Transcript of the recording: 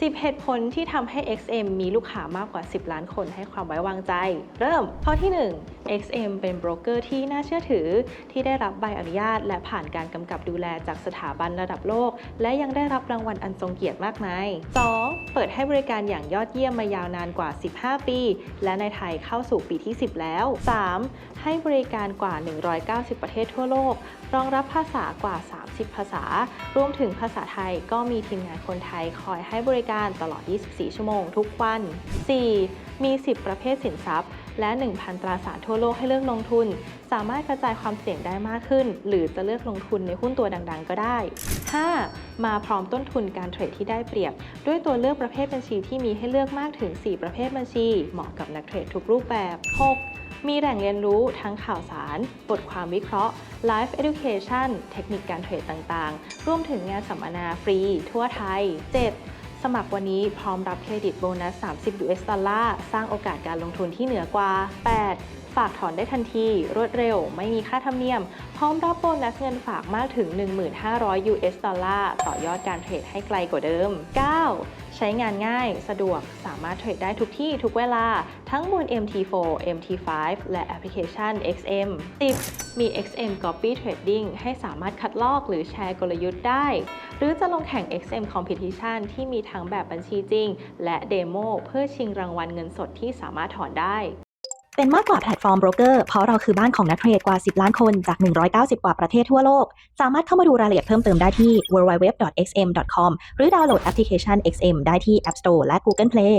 10 เหตุผลที่ทำให้ XM มีลูกค้ามากกว่า 10 ล้านคนให้ความไว้วางใจ เริ่ม ข้อที่ 1 XM เป็นโบรกเกอร์ที่น่าเชื่อถือ ที่ได้รับใบอนุญาต และผ่านการกำกับดูแลจากสถาบันระดับโลก และยังได้รับรางวัลอันทรงเกียรติมากมาย 2. เปิดให้บริการอย่างยอดเยี่ยมมายาวนานกว่า 15 ปี และในไทยเข้าสู่ปีที่ 10 แล้ว 3. ให้บริการกว่า 190 ประเทศทั่วโลก รองรับภาษากว่า 30 ภาษา รวมถึงภาษาไทยก็มีทีมงานคนไทยคอยให้บริการตลอด 24 ชั่วโมงทุกวัน 4. มี 10 ประเภทสินทรัพย์ และ 1,000 ตราสารทั่วโลกให้เลือกลงทุน สามารถกระจายความเสี่ยงได้มากขึ้น หรือจะเลือกลงทุนในหุ้นตัวดังๆ ก็ได้ 5. มาพร้อมต้นทุนการเทรดที่ได้เปรียบ ด้วยตัวเลือกประเภทบัญชีที่มีให้เลือกมากถึง 4 ประเภทบัญชี เหมาะกับนักเทรดทุกรูปแบบ 6. มีแหล่งเรียนรู้ทั้งข่าวสาร บทความวิเคราะห์ Live Education เทคนิคการเทรดต่างๆ รวมถึงงานสัมมนาฟรีทั่วไทย 7. สมัครวันนี้พร้อมรับเครดิตโบนัส 30 US ดอลลาร์ สร้างโอกาสการลงทุนที่เหนือกว่า 8. ฝากถอนได้ทันที รวดเร็ว ไม่มีค่าธรรมเนียม พร้อมรับโบนัสเงินฝากมากถึง 1,500 US ดอลลาร์ ต่อยอดการเทรดให้ไกลกว่าเดิม 9. ใช้งานง่าย สะดวก สามารถเทรดได้ทุกที่ทุกเวลา ทั้งบน MT4 MT5 และแอปพลิเคชัน XM 10. มี XM Copy Trading ให้สามารถคัดลอกหรือแชร์กลยุทธ์ได้ หรือจะลงแข่ง XM Competition ที่มีทั้งแบบบัญชีจริง และเดโมเพื่อชิงรางวัลเงินสดที่สามารถถอนได้ เป็นมากกว่าแพลตฟอร์มโบรกเกอร์เพราะเราคือบ้านของนักเทรดกว่า 10 ล้านคนจาก 190 กว่าประเทศทั่วโลก สามารถเข้ามาดูรายละเอียดเพิ่มเติมได้ที่ www.xm.com หรือดาวน์โหลดแอปพลิเคชัน XM ได้ที่ App Store และ Google Play